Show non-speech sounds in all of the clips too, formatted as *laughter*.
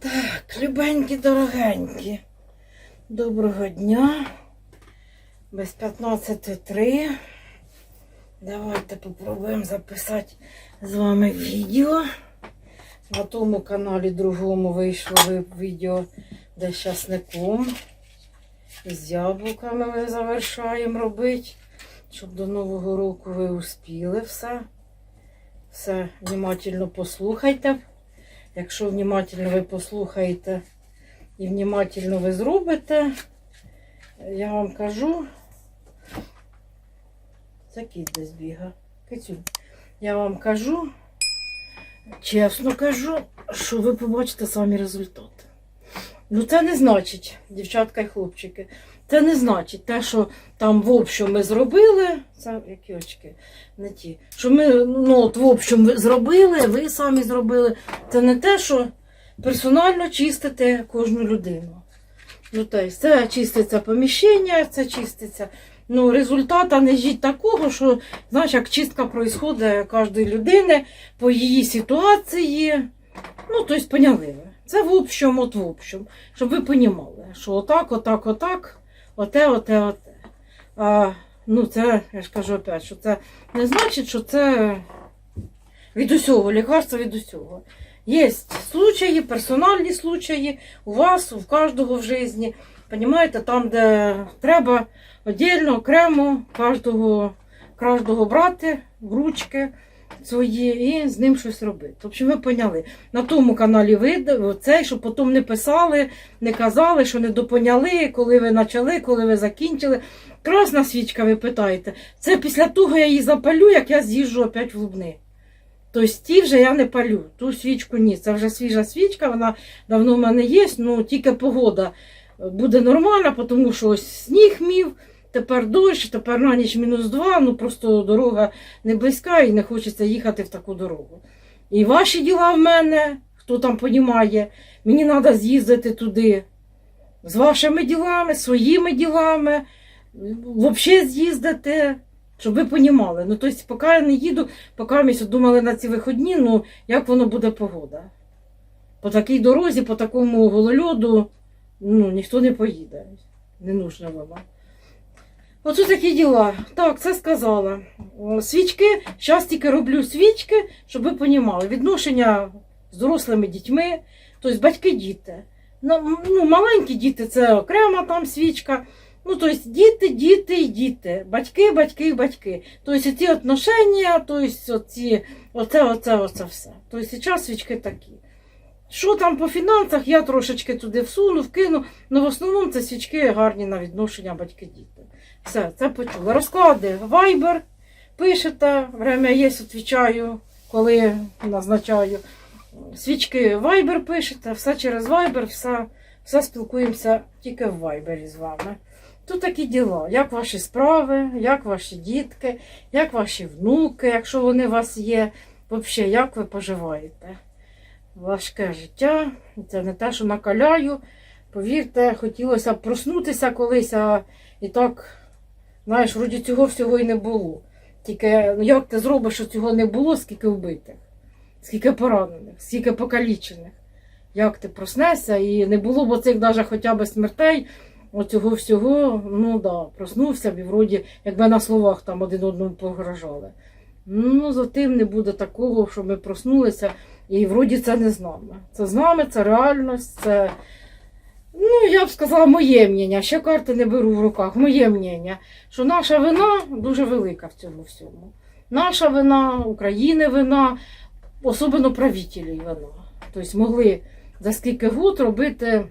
Так, любенькі, дорогенькі. Доброго дня. Без 15.3. Давайте попробуємо записати з вами відео. На тому каналі другому вийшло відео, де з часником. З яблуками ми завершаємо робити. Щоб до Нового року ви успіли все. Все внимательно послухайте. Якщо внимательно ви послухаєте і внимательно ви зробите, я вам кажу, це кіт десь біга. Я вам кажу, чесно кажу, що ви побачите самі результати. Ну, це не значить, дівчатка і хлопчики, це не значить те, що там в общем ми зробили, це які очки, не ті. Що ми ну, от в общем зробили, ви самі зробили. Це не те, що персонально чистите кожну людину. Ну, тобто, це чиститься поміщення, це чиститься. Ну, результата не жіть такого, що знаєш, як чистка происходить кожної людини по її ситуації. Ну, тобто, поняли. Це в общем, от в общем, щоб ви понімали, що отак, отак, отак, оте, оте, оте. А, ну, це, я ж кажу опять, що це не значить, що це від усього, лікарство від усього. Є случаї, персональні случаї у вас, у кожного в житті. Понімаєте, там, де треба віддільно, окремо кожного, кожного брати в ручки свої і з ним щось робити. Общем, ви поняли. На тому каналі ви цей, щоб потім не писали, не казали, що не допоняли, коли ви почали, коли ви закінчили. Красна свічка, ви питаєте. Це після того я її запалю, як я з'їжджу опять в Лубни. Тобто ті вже я не палю, ту свічку ні. Це вже свіжа свічка, вона давно в мене є, ну тільки погода буде нормальна, тому що ось сніг мів, тепер дощ, тепер на ніч мінус два, ну просто дорога не близька і не хочеться їхати в таку дорогу. І ваші діла в мене, хто там понімає, мені треба з'їздити туди з вашими ділами, своїми ділами, взагалі з'їздити. Щоб ви понімали. Ну, тобто, поки я не їду, поки ми думали на ці виходні, ну як воно буде погода. По такій дорозі, по такому голольоду, ну, ніхто не поїде. Не нужно вам. Оце такі діла. Так, це сказала. Свічки, зараз тільки роблю свічки, щоб ви понімали. Відношення з дорослими дітьми, тобто батьки діти. Ну, ну, маленькі діти це окрема там свічка. Ну, тобто діти, діти і діти, батьки, батьки, батьки. Тобто ці отношення, тобто оці, оце, оце, оце все. Тобто зараз свічки такі. Що там по фінансах, я трошечки туди всуну, вкину, але в основному це свічки гарні на відношення батьки-діти. Все, це почула. Розклади, вайбер, пишете, время є, відповідаю, коли назначаю. Свічки вайбер пишете, все через вайбер, все, все спілкуємося тільки в вайбері з вами. Тут такі діла. Як ваші справи, як ваші дітки, як ваші внуки, якщо вони у вас є, взагалі, як ви поживаєте? Важке життя. Це не те, що накаляю. Повірте, хотілося б проснутися колись, а і так, знаєш, вроді цього всього і не було. Тільки ну, як ти зробиш, що цього не було, скільки вбитих, скільки поранених, скільки покалічених. Як ти проснешся і не було б оцих навіть хоча б смертей, оцього всього, ну да, проснувся б і вроді, якби на словах там один одному погрожали. Ну, за тим не буде такого, що ми проснулися, і вроді це не з нами. Це з нами, це реальність, це, ну, я б сказала, моє мнення. Ще карти не беру в руках, моє мнення, що наша вина дуже велика в цьому всьому. Наша вина, України вина, особливо правителів вина. Тобто могли за скільки год робити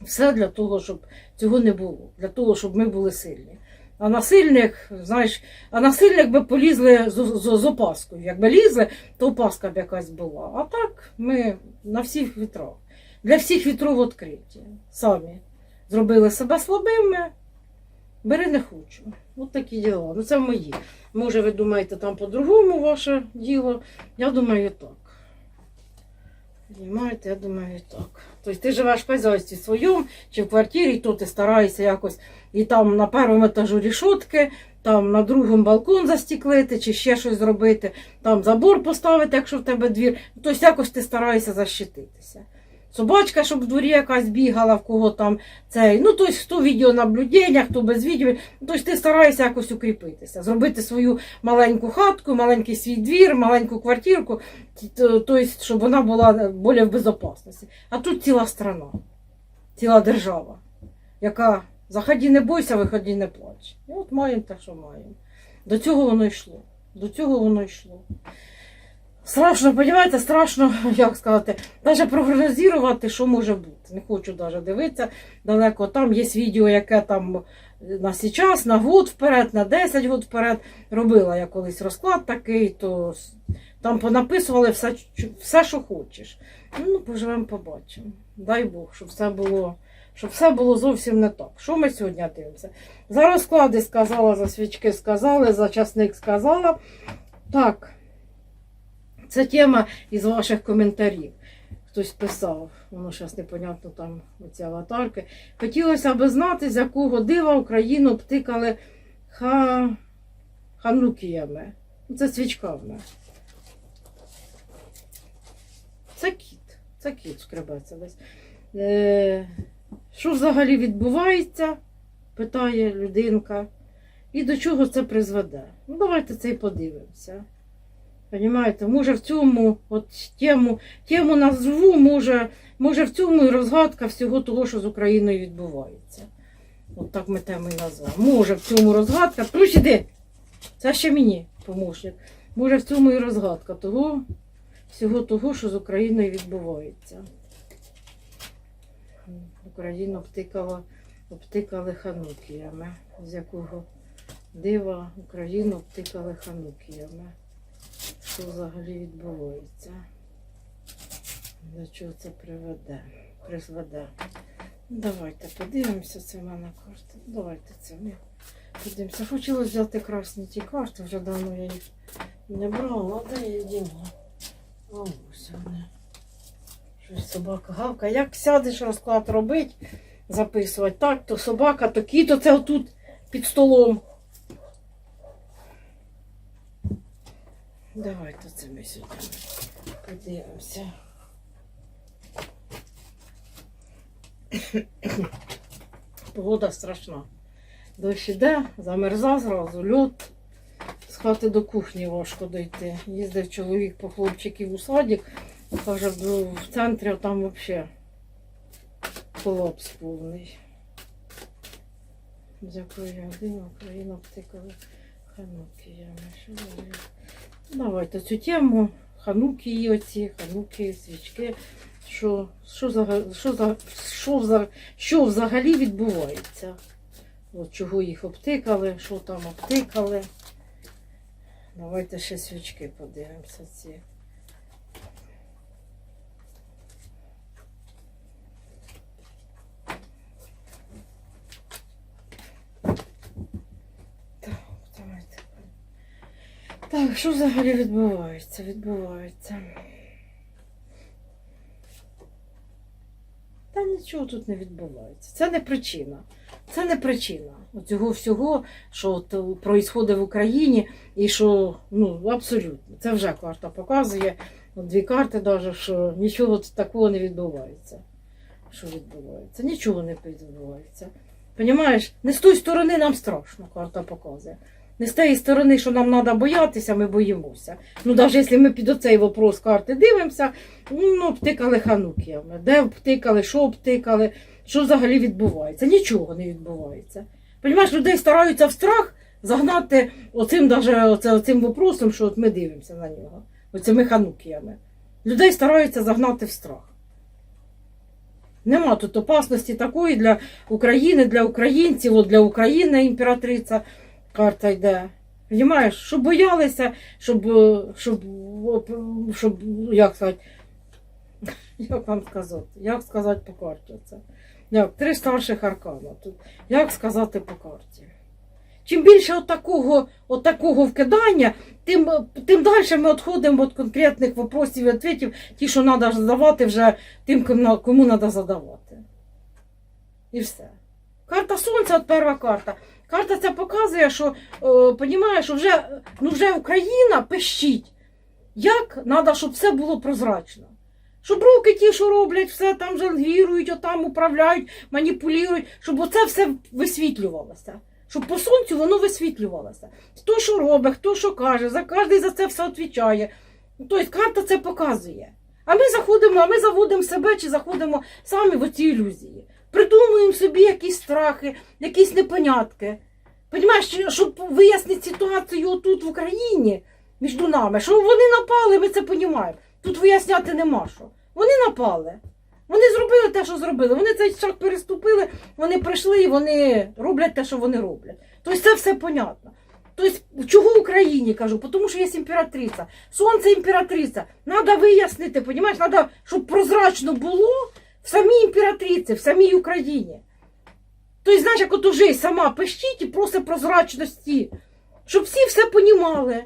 все для того, щоб цього не було, для того, щоб ми були сильні. А на сильних, знаєш, а на сильних би полізли з, з, з опаскою. Якби лізли, то опаска б якась була. А так ми на всіх вітрах. Для всіх вітров відкриті. Самі зробили себе слабими, бери не хочу. От такі діла. Ну це мої. Може, ви думаєте, там по-другому ваше діло. Я думаю, так. Понимаєте, я думаю, так. Тобто ти живеш в хазяйстві своєму чи в квартирі, то ти стараєшся якось і там на першому етажу рішотки, там на другому балкон застіклити, чи ще щось зробити, там забор поставити, якщо в тебе двір. Тобто якось ти стараєшся защититися. Собачка, щоб в дворі якась бігала, в кого там цей. Ну, тобто, хто відеонаблюдення, хто без відео. Тобто ти стараєшся якось укріпитися, зробити свою маленьку хатку, маленький свій двір, маленьку квартирку, тобто, щоб вона була більш в безпечності. А тут ціла страна, ціла держава, яка заходи не бойся, виходи не плач. І от маємо те, що маємо. До цього воно йшло. До цього воно йшло. Страшно, розумієте, страшно, *laughs* як сказати, навіть прогнозувати, що може бути. Не хочу навіть дивитися далеко. Там є відео, яке там на сейчас, на год вперед, на 10 год вперед. Робила я колись розклад такий, то там понаписували все, все що хочеш. Ну, поживемо, побачимо. Дай Бог, щоб все було. Щоб все було зовсім не так. Що ми сьогодні дивимося? За розклади сказала, за свічки сказали, за часник сказала. Так, це тема із ваших коментарів. Хтось писав, воно зараз непонятно там оці аватарки. Хотілося б знати, з якого дива Україну обтикали ха... ханукіями. Ну, Це свічка в мене. Це кіт. Це кіт скребеться десь. Е, що взагалі відбувається? питає людинка. І до чого це призведе? Ну, давайте це і подивимося. Понімаєте, може в цьому от тему, тему назву, може, може в цьому і розгадка всього того, що з Україною відбувається. От так ми тему і назвемо. Може в цьому розгадка. Плюс іди. Це ще мені помощник. Може в цьому і розгадка того, всього того, що з Україною відбувається. Україну обтикала, обтикали ханукіями, з якого дива Україну обтикали ханукіями. Що взагалі відбувається? До чого це приведе? Призведе. Давайте подивимося, це в мене карта. Давайте це ми подивимося. Хотіла взяти красні ті карти, вже давно я їх не брала, де я діла? Ось вони. Щось собака гавка. Як сядеш розклад робити, записувати, так, то собака, то кіт, то це отут під столом. Давайте це ми сьогодні подивимося. Погода страшна. Дощ іде, замерза зразу, льот. З хати до кухні важко дойти. Їздив чоловік по хлопчиків у садик, каже, «Ну, в центрі там взагалі колапс повний. З якої години Україна обтикала ханукіями. Давайте цю тему. Хануки оці, хануки, свічки. Що, що, взага- що, за- що, вза- що взагалі відбувається? От чого їх обтикали, що там обтикали. Давайте ще свічки подивимося ці. Так, давайте. Так, що взагалі відбувається? Відбувається. Та нічого тут не відбувається. Це не причина. Це не причина цього всього, що от е, в Україні, і що ну абсолютно. Це вже карта показує. Дві карти, навіть, що нічого такого не відбувається. Що відбувається? Нічого не відбувається. Понімаєш, не з тої сторони нам страшно, карта показує. Не з тієї сторони, що нам треба боятися, ми боїмося. Ну, навіть якщо ми під оцей вопрос карти дивимося, ну, обтикали ханукіями. Де обтикали, що обтикали, що взагалі відбувається? Нічого не відбувається. Понімаєш, людей стараються в страх загнати оцим, даже, оцим вопросом, що от ми дивимося на нього, оцими ханукіями. Людей стараються загнати в страх. Нема тут опасності такої для України, для українців, от для України імператриця карта йде. Понімаєш, щоб боялися, щоб, е, щоб, щоб, як сказати, *laughs* як вам сказати, як сказати по карті це? Як, три старших аркана тут. Як сказати по карті? Чим більше от такого, вкидання, тим, тим далі ми відходимо від конкретних вопросів і відповідів, ті, що треба задавати вже тим, кому треба задавати. І все. Карта Сонця, от перша карта. Карта ця показує, що е, що вже, ну вже Україна пищить. Як треба, щоб все було прозрачно. Щоб руки ті, що роблять, все там жангірують, отам управляють, маніпулюють, щоб оце все висвітлювалося. Щоб по сонцю воно висвітлювалося. Хто що робить, хто що каже, за кожен за це все відповідає. Тобто карта це показує. А ми заходимо, а ми заводимо себе чи заходимо самі в оці ілюзії. Придумуємо собі якісь страхи, якісь непонятки. Понімаєш, щоб вияснити ситуацію тут в Україні між нами, що вони напали, ми це розуміємо. Тут виясняти нема що. Вони напали. Вони зробили те, що зробили. Вони цей шаг переступили, вони прийшли і вони роблять те, що вони роблять. Тобто це все понятно. Тобто, чого Україні кажу? Тому що є імператриця. Сонце імператриця. Треба вияснити, понімаєш? Треба, щоб прозрачно було в самій імператриці, в самій Україні. Тобто, знаєш, як от уже сама пищить і просить прозрачності, щоб всі все понімали.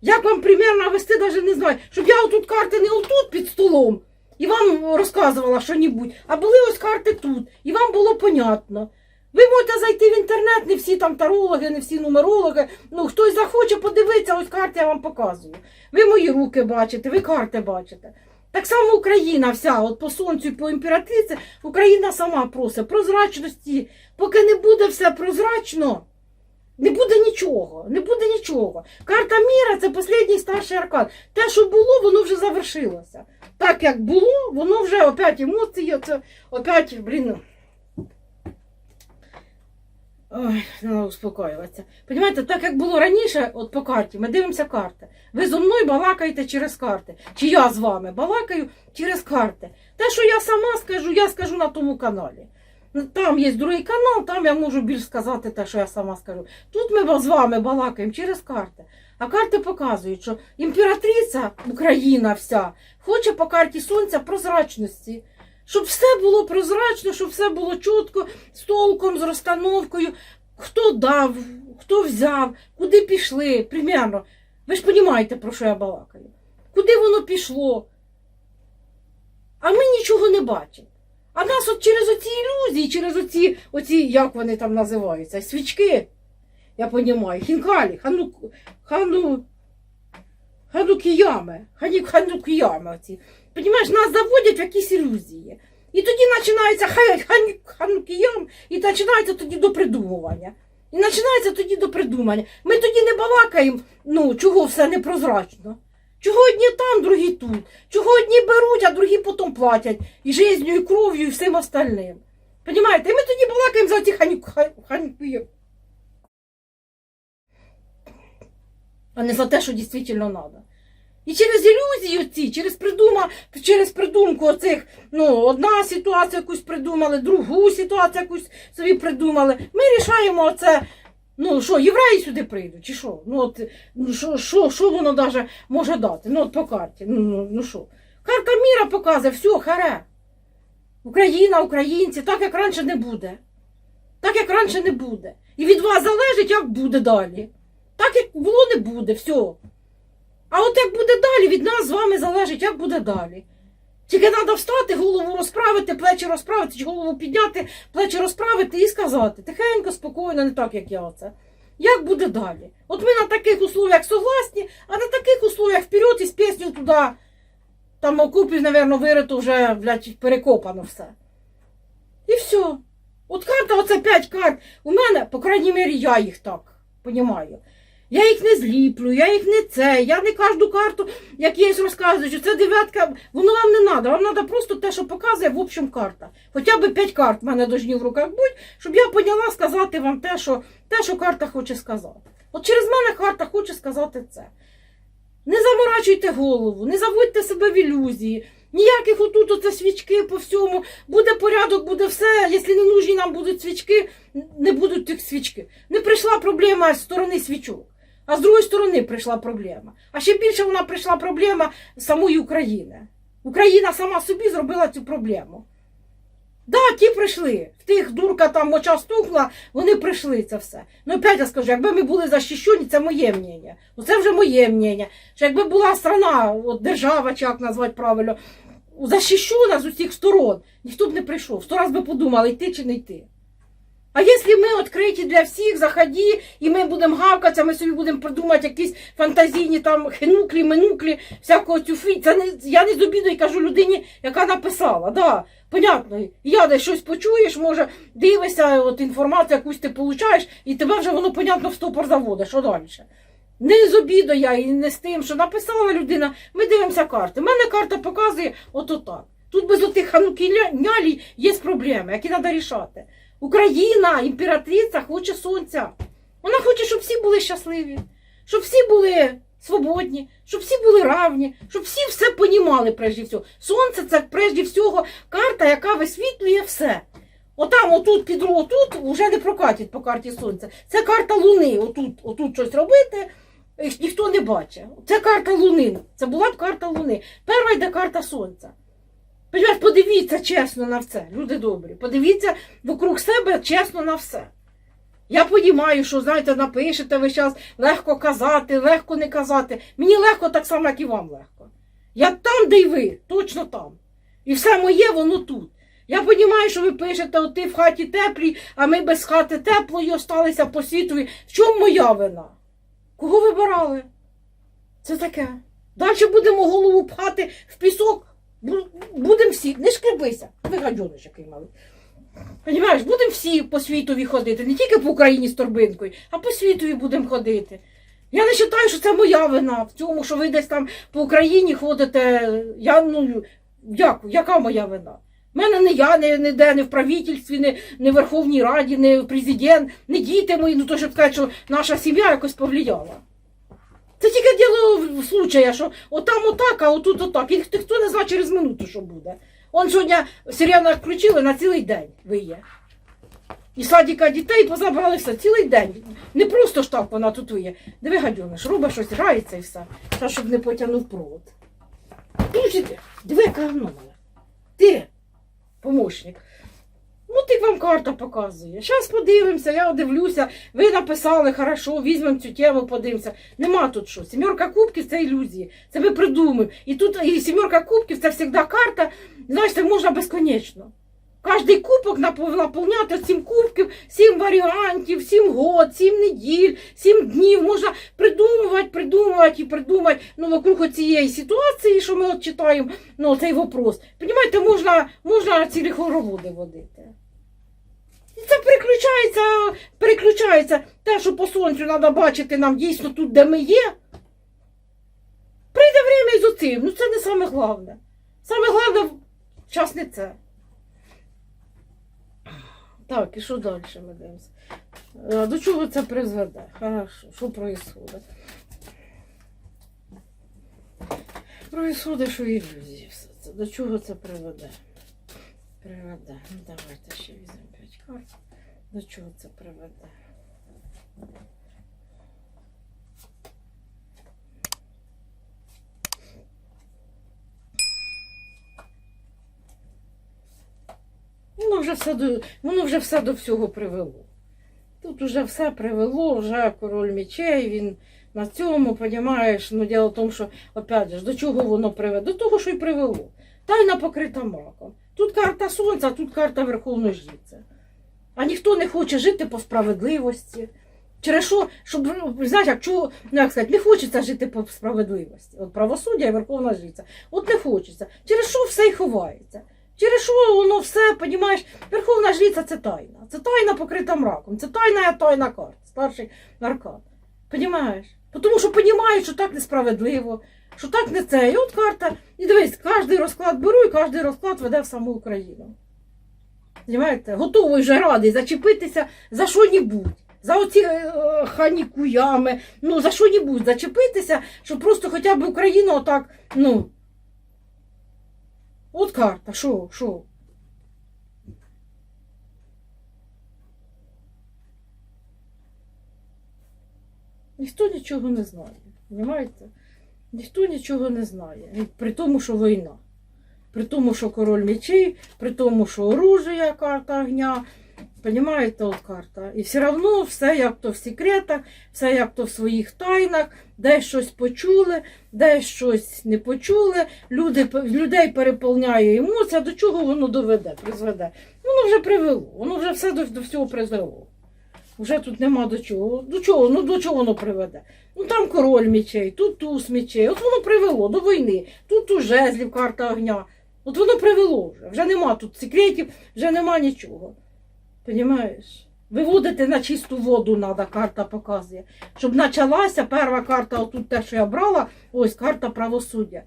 Як вам примерно вести, навіть не знаю, щоб я отут карти не отут під столом і вам розказувала що-небудь, а були ось карти тут, і вам було понятно. Ви можете зайти в інтернет, не всі там тарологи, не всі нумерологи. Ну, хтось захоче подивитися, ось карти я вам показую. Ви мої руки бачите, ви карти бачите. Так само Україна вся, от по сонцю по імператриці, Україна сама просить прозрачності. Поки не буде все прозрачно, не буде нічого, не буде нічого. Карта міра це останній старший аркан. Те, що було, воно вже завершилося. Так як було, воно вже опять емоції, це опять, блін. Ой, треба успокоюватися. Понімаєте, так як було раніше, от по карті, ми дивимося карти. Ви зо мною балакаєте через карти. Чи я з вами балакаю через карти. Те, що я сама скажу, я скажу на тому каналі. Ну, Там є другий канал, там я можу більш сказати те, що я сама скажу. Тут ми з вами балакаємо через карти. А карти показують, що імператриця Україна вся хоче по карті сонця прозрачності. Щоб все було прозрачно, щоб все було чітко, з толком, з розстановкою, хто дав, хто взяв, куди пішли, примерно. Ви ж розумієте, про що я балакаю. Куди воно пішло? А ми нічого не бачимо. А нас от через оці ілюзії, через оці, оці як вони там називаються, свічки, я розумію, хінкалі, хану, хану, ханукіями, ханукіями оці. Понімаєш, нас заводять в якісь ілюзії. І тоді починається ханукіям, і починається тоді до придумування. І починається тоді до придумання. Ми тоді не балакаємо, ну, чого все непрозрачно. Чого одні там, другі тут. Чого одні беруть, а другі потім платять. І життю, і кров'ю, і всім остальним. Понімаєте? І ми тоді балакаємо за ті ханюки. А не за те, що дійсно треба. І через ілюзії ці, через придума, через придумку оцих, ну, одна ситуація якусь придумали, другу ситуацію якусь собі придумали. Ми рішаємо оце. Ну що, євреї сюди прийдуть, чи що? Ну от ну, що, що, що воно даже може дати? Ну от по карті. Ну, ну, ну що? Карта міра показує, все, харе. Україна, українці, так як раніше не буде. Так як раніше не буде. І від вас залежить, як буде далі. Так як було, не буде, все. А от як буде далі, від нас з вами залежить, як буде далі. Тільки треба встати, голову розправити, плечі розправити, чи голову підняти, плечі розправити і сказати тихенько, спокійно, не так, як я оце. Як буде далі? От ми на таких условиях согласні, а на таких условиях вперед із пісню туди, там окупів, мабуть, вирито вже, блядь, перекопано все. І все. От карта, оце п'ять карт. У мене, по крайній мірі, я їх так понімаю. Я їх не зліплю, я їх не це, я не кожну карту, як є розказую, що це дев'ятка, воно вам не треба. Вам треба просто те, що показує в общем карта. Хоча б п'ять карт в мене дожні в руках будь, щоб я поняла сказати вам те, що, те, що карта хоче сказати. От через мене карта хоче сказати це. Не заморачуйте голову, не заводьте себе в ілюзії. Ніяких отут оце свічки по всьому. Буде порядок, буде все. Якщо не нужні нам будуть свічки, не будуть тих свічки. Не прийшла проблема з сторони свічок. А з другої сторони прийшла проблема. А ще більше вона прийшла проблема самої України. Україна сама собі зробила цю проблему. Да, ті прийшли. В тих дурка там моча стукла, вони прийшли це все. Ну, опять я скажу, якби ми були захищені, це моє мнення. Оце вже моє мнення. Що якби була страна, от держава, чи як назвати правильно, захищена з усіх сторон, ніхто б не прийшов. Сто раз би подумали, йти чи не йти. А якщо ми відкриті для всіх, заходи, і ми будемо гавкатися, ми собі будемо придумати якісь фантазійні там хенуклі, минуклі, всякого тюфі. Це не, я не з обідою кажу людині, яка написала. Да, понятно, я десь щось почуєш, може, дивишся, от інформацію якусь ти получаєш, і тебе вже воно, понятно, в стопор заводить. Що далі? Не з обіду я і не з тим, що написала людина, ми дивимося карти. У мене карта показує ото так. Тут без отих ханукінялій є проблеми, які треба рішати. Україна, імператриця, хоче сонця. Вона хоче, щоб всі були щасливі, щоб всі були свободні, щоб всі були равні, щоб всі все понімали прежде всього. Сонце це прежде всього карта, яка висвітлює все. Отам, отут, під отут вже не прокатить по карті сонця. Це карта Луни. Отут, отут щось робити, ніхто не бачить. Це карта Луни. Це була б карта Луни. Перша йде карта Сонця. Подивіться чесно на все, люди добрі. Подивіться вокруг себе чесно на все. Я розумію, що, знаєте, напишете ви зараз легко казати, легко не казати. Мені легко так само, як і вам легко. Я там, де й ви, точно там. І все моє, воно тут. Я розумію, що ви пишете, от ти в хаті теплій, а ми без хати теплої осталися по світові. В чому моя вина? Кого вибирали? Це таке. Далі будемо голову пхати в пісок. Бу- Будемо всі, не шкребися, ви гадьониш який малий. Понімаєш, будемо всі по світові ходити, не тільки по Україні з торбинкою, а по світові будемо ходити. Я не вважаю, що це моя вина в цьому, що ви десь там по Україні ходите. Я, ну, як, яка моя вина? У мене не я, не, не де, не в правительстві, не, не в Верховній Раді, не президент, не діти мої, ну то щоб сказати, що наша сім'я якось повлияла. Це тільки діло в случая, що отам отак, а отут отак. І ніхто не знає через минуту, що буде. Он сьогодні сирена включили на цілий день виє. І садіка дітей позабрали все цілий день. Не просто ж так вона тут виє. Диви, гадьониш, робить щось, грається і все. Та щоб не потягнув провод. Слушайте, диви, яка. Ти, помощник. Ну, ти вам карта показує. Зараз подивимося, я дивлюся. Ви написали, хорошо, візьмемо цю тему, подивимося. Нема тут що. Сімерка кубків це ілюзії. Це ми придумаємо. І тут і сімерка кубків це завжди карта. Знаєш, це можна безконечно. Кожний кубок напов- наповняти сім кубків, сім варіантів, сім год, сім неділь, сім днів. Можна придумувати, придумувати і придумати ну, вокруг цієї ситуації, що ми от читаємо ну, цей вопрос. Понімаєте, можна, можна цілі хороводи водити. І це переключається, переключається те, що по сонцю треба бачити нам дійсно тут, де ми є. Прийде время і з оцим. Ну це не саме головне. Саме головне час не це. Так, і що далі ми дивимося? До чого це призведе? Хорошо, що происходит? Происходить, що ілюзії все це. До чого це приведе? Приведе. Ну давайте ще візьмемо 5 карт. До чого це приведе? Воно вже все до, воно вже все до всього привело. Тут вже все привело, вже король мечей, він на цьому, понімаєш, ну діло в тому, що, опять же, до чого воно привело? До того, що й привело. Тайна покрита мраком. Тут карта сонця, тут карта Верховної Жриці. А ніхто не хоче жити по справедливості. Через що, щоб, ну, знаєш, як, чого, ну, як сказати, не хочеться жити по справедливості. От правосуддя і Верховна Жриця. От не хочеться. Через що все й ховається. Через що воно все, понімаєш, Верховна Жриця це тайна. Це тайна покрита мраком. Це тайна тайна карта, старший аркан. Понімаєш? Тому що понімають, що так несправедливо, що так не це. І от карта, і дивись, кожен розклад беру, і кожен розклад веде в саму Україну. Понімаєте? Готовий вже радий зачепитися за що-небудь. За оці е, ханікуями, ну за що-небудь зачепитися, щоб просто хоча б Україну отак, ну. От карта, що, що? Ніхто нічого не знає, розумієте? Ніхто нічого не знає. При тому, що війна. При тому, що король мечей, при тому, що оружие, карта огня. Понімаєте, от карта. І все одно все як то в секретах, все як то в своїх тайнах, десь щось почули, десь щось не почули. Люди, людей переповняє емоція, до чого воно доведе, призведе. Воно вже привело, воно вже все до, до всього призвело. Вже тут нема до чого. До чого? Ну до чого воно приведе? Ну там король мічей, тут туз мічей. От воно привело до війни. Тут у жезлів карта огня. От воно привело вже. Вже нема тут секретів, вже нема нічого. Понімаєш? Виводити на чисту воду треба, карта показує. Щоб почалася перша карта, отут те, що я брала, ось карта правосуддя.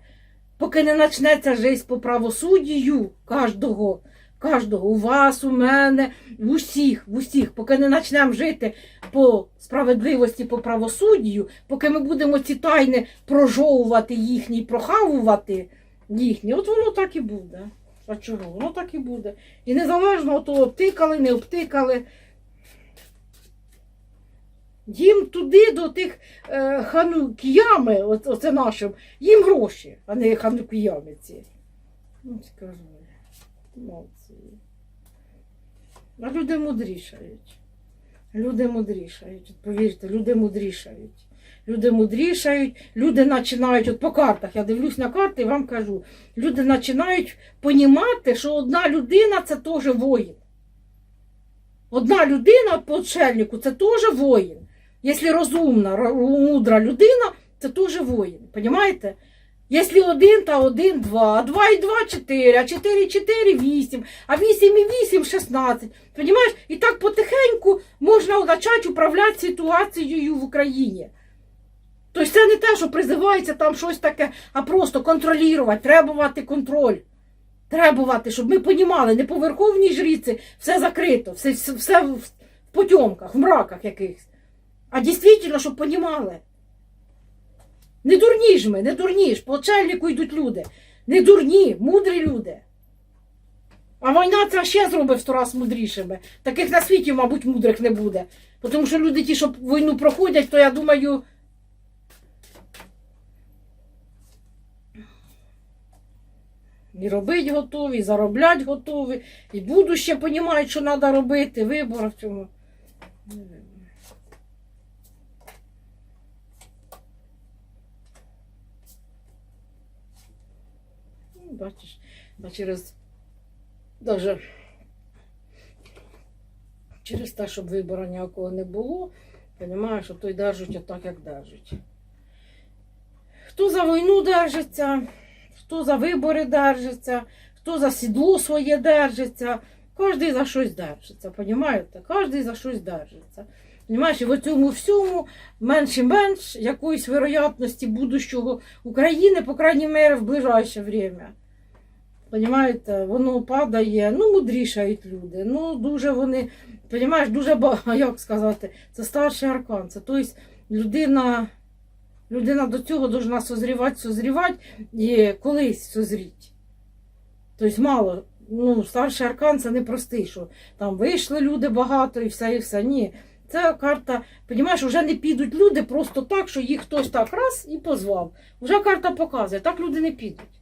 Поки не почнеться життя по правосуддю кожного, кожного, у вас, у мене, в усіх, в усіх, поки не почнемо жити по справедливості, по правосуддю, поки ми будемо ці тайни прожовувати їхні, прохавувати їхні, от воно так і буде. А чого? Воно так і буде. І незалежно от обтикали, не обтикали. Їм туди, до тих е, ханукіями, оце нашим, їм гроші, а не ханукіями ці. Ну, скажу. Молодці. А люди мудрішають. Люди мудрішають. Повірте, люди мудрішають. Люди мудрішають, люди починають, от по картах, я дивлюсь на карти і вам кажу, люди починають понімати, що одна людина це теж воїн. Одна людина по отшельнику це теж воїн. Якщо розумна, мудра людина, це теж воїн. Понимаєте? Якщо один, то один, два, а два і два чотири, а чотири, і чотири, вісім, а вісім і вісім, шістнадцять. Понимаєш? І так потихеньку можна почати управляти ситуацією в Україні. Тобто це не те, що призивається там щось таке, а просто контролювати, требувати контроль. Требувати, щоб ми понімали, не по верховній жріці все закрито, все, все, в потьомках, в мраках якихось. А дійсно, щоб понімали. Не дурні ж ми, не дурні ж, по очельнику йдуть люди. Не дурні, мудрі люди. А війна це ще зробить сто раз мудрішими. Таких на світі, мабуть, мудрих не буде. Тому що люди ті, що війну проходять, то я думаю. І робити готові, і заробляти готові, і будуще розуміють, що треба робити. Вибор в цьому. Ну, Бачиш, а через даже через те, щоб вибору ніякого не було, розумієш, що той держать отак, як держать. Хто за війну держиться, хто за вибори держиться, хто за сідло своє держиться, кожен за щось держиться, розумієте? Кожен за щось держиться. Понимаєш, і в цьому всьому менш і менш якоїсь вероятності будущого України, по крайній мірі, в ближайше время. Понимаєте, воно падає, ну, мудрішають люди. Ну, дуже вони, понімаєш, дуже *laughs* як сказати, це старший аркан. Це тобто людина, людина до цього повинна созрівати, созрівати і колись созріть. Тобто мало. Ну, старший аркан це не простий, що там вийшли люди багато і все, і все. Ні. Це карта, розумієш, вже не підуть люди просто так, що їх хтось так раз і позвав. Вже карта показує, так люди не підуть.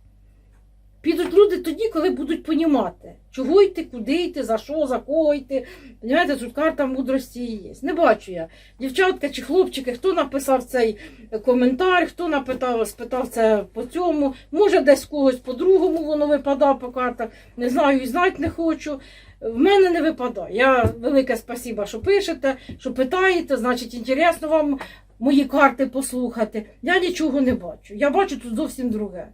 Підуть люди тоді, коли будуть понімати, чого йти, куди йти, за що, за кого йти. Понимаєте, тут карта мудрості є. Не бачу я. Дівчатка чи хлопчики, хто написав цей коментар, хто напитав, спитав це по цьому. Може, десь когось по-другому воно випадає по картах. Не знаю і знати не хочу. В мене не випадає. Я велике спасіба, що пишете, що питаєте, значить, інтересно вам мої карти послухати. Я нічого не бачу. Я бачу тут зовсім друге.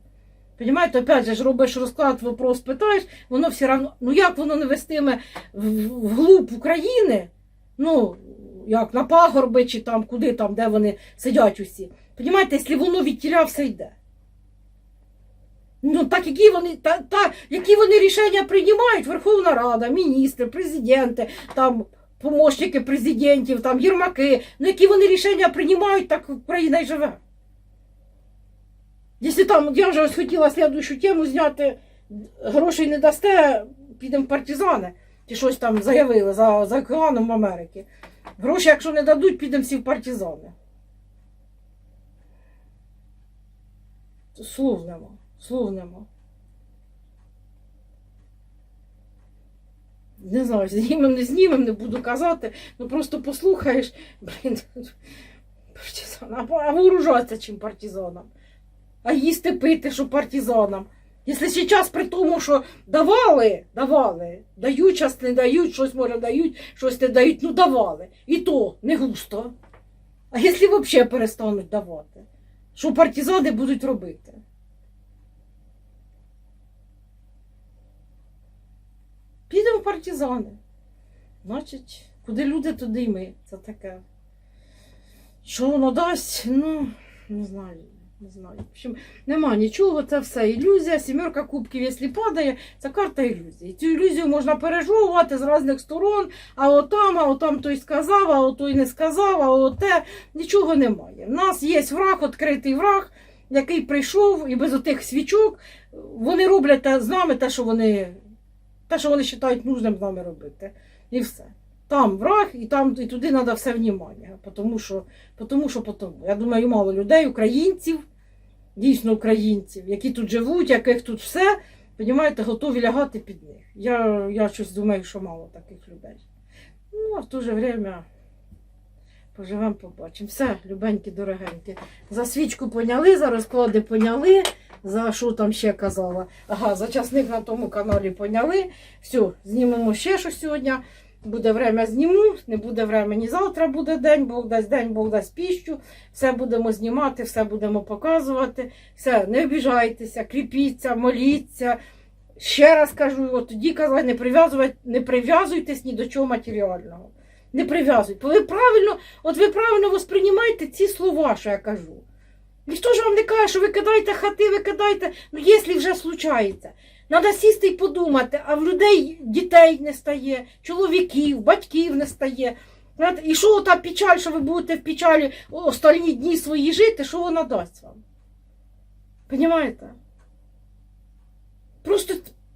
Понимаєте, опять же робиш розклад, вопрос питаєш, воно все одно, ну як воно не вестиме вглуб України, ну, як на пагорби чи там, куди там, де вони сидять усі. Понимаєте, якщо воно від тіля все йде. Ну, так які вони, та, та, які вони рішення приймають, Верховна Рада, міністри, президенти, там, помощники президентів, там, єрмаки, ну які вони рішення приймають, так Україна й живе. Якщо там, я вже ось хотіла слідуючу тему зняти, грошей не дасте, підемо в партизани. Чи щось там заявили за, за океаном Америки. Гроші, якщо не дадуть, підемо всі в партизани. Слов нема, слов нема. Не знаю, знімем, не знімем, не буду казати. Ну просто послухаєш, блін, *laughs* партизан, а, вооружатися чим партизанам. А їсти пити, що партизанам. Якщо зараз при тому, що давали, давали, дають, час не дають, щось може дають, щось не дають, ну давали. І то не густо. А якщо взагалі перестануть давати, що партизани будуть робити? Підемо партизани. Значить, куди люди, туди й ми. Це таке. Що воно дасть? Ну, не знаю. Не знаю. В общем, нема нічого, це все ілюзія. Сімерка кубків, якщо падає, це карта ілюзії. Цю ілюзію можна пережовувати з різних сторон, а отам, а отам той сказав, а отой не сказав, а оте. Нічого немає. У нас є враг, відкритий враг, який прийшов, і без отих свічок вони роблять з нами те, що вони, те, що вони вважають нужним з нами робити. І все. Там враг, і там і туди треба все внімання. Тому що, тому що потому. Я думаю, мало людей, українців, дійсно українців, які тут живуть, яких тут все, розумієте, готові лягати під них. Я, я щось думаю, що мало таких людей. Ну, а в то же время поживемо, побачимо. Все, любенькі, дорогенькі. За свічку поняли, за розклади поняли. За що там ще казала? Ага, за часник на тому каналі поняли. Все, знімемо ще щось сьогодні. Буде время зніму, не буде времени завтра буде день, Бог дасть день, Бог дасть піщу. Все будемо знімати, все будемо показувати. Все, не обіжайтеся, кріпіться, моліться. Ще раз кажу, от тоді казали, не не прив'язуйтесь ні до чого матеріального. Не прив'язуйте. Ви правильно, от ви правильно восприймаєте ці слова, що я кажу. Ніхто ж вам не каже, що ви кидаєте хати, ви кидаєте, ну якщо вже случається. Треба сісти і подумати, а в людей дітей не стає, чоловіків, батьків не стає. І що та печаль, що ви будете в печалі останні дні свої жити, що вона дасть вам? Понімаєте? Просто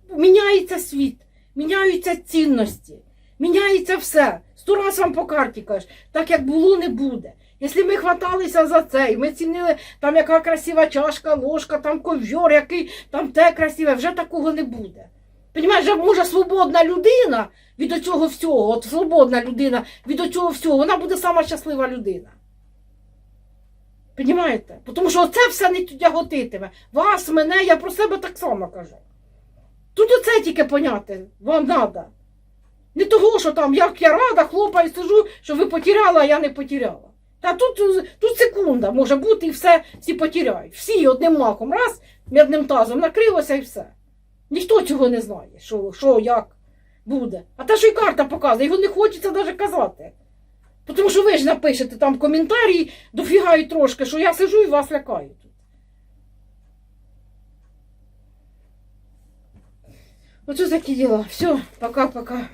міняється світ, міняються цінності, міняється все. Сто раз вам по карті кажеш, так як було, не буде. Якщо ми хваталися за це, і ми цінили, там яка красива чашка, ложка, там ковьор, який там те красиве, вже такого не буде. Понімаєш, вже може свободна людина від цього всього, от свободна людина від цього всього, вона буде сама щаслива людина. Понімаєте? Тому що оце все не тяготитиме. Вас, мене, я про себе так само кажу. Тут оце тільки поняти вам треба. Не того, що там, як я рада, хлопаю, сижу, що ви потеряли, а я не потеряла. Та тут, тут секунда може бути і все, всі потеряють. Всі одним махом, раз, м'ядним тазом накрилося і все. Ніхто цього не знає, що, що як буде. А те, що і карта показує, його не хочеться навіть казати. Тому що ви ж напишете там коментарі, дофігають трошки, що я сижу і вас лякаю тут. Оце такі діла. Все, пока-пока.